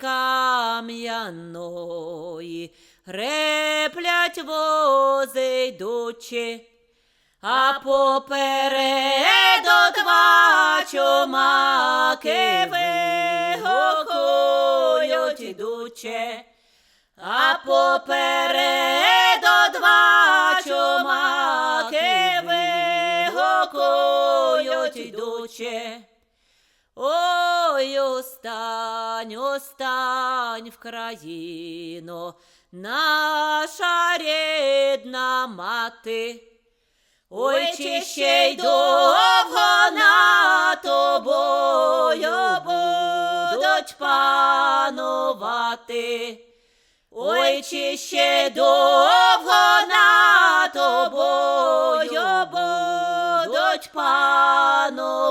кам'яної, реплять вози йдучи, а попереду два чумаки вигукують ідуче. А попереду два чумаки вигукують ідуче. Ой, остань, остань в країно, наша рідна мати. Ой, чи ще й довго на тобою будуть панувати. Ой, чи ще довго на тобою будуть панувати.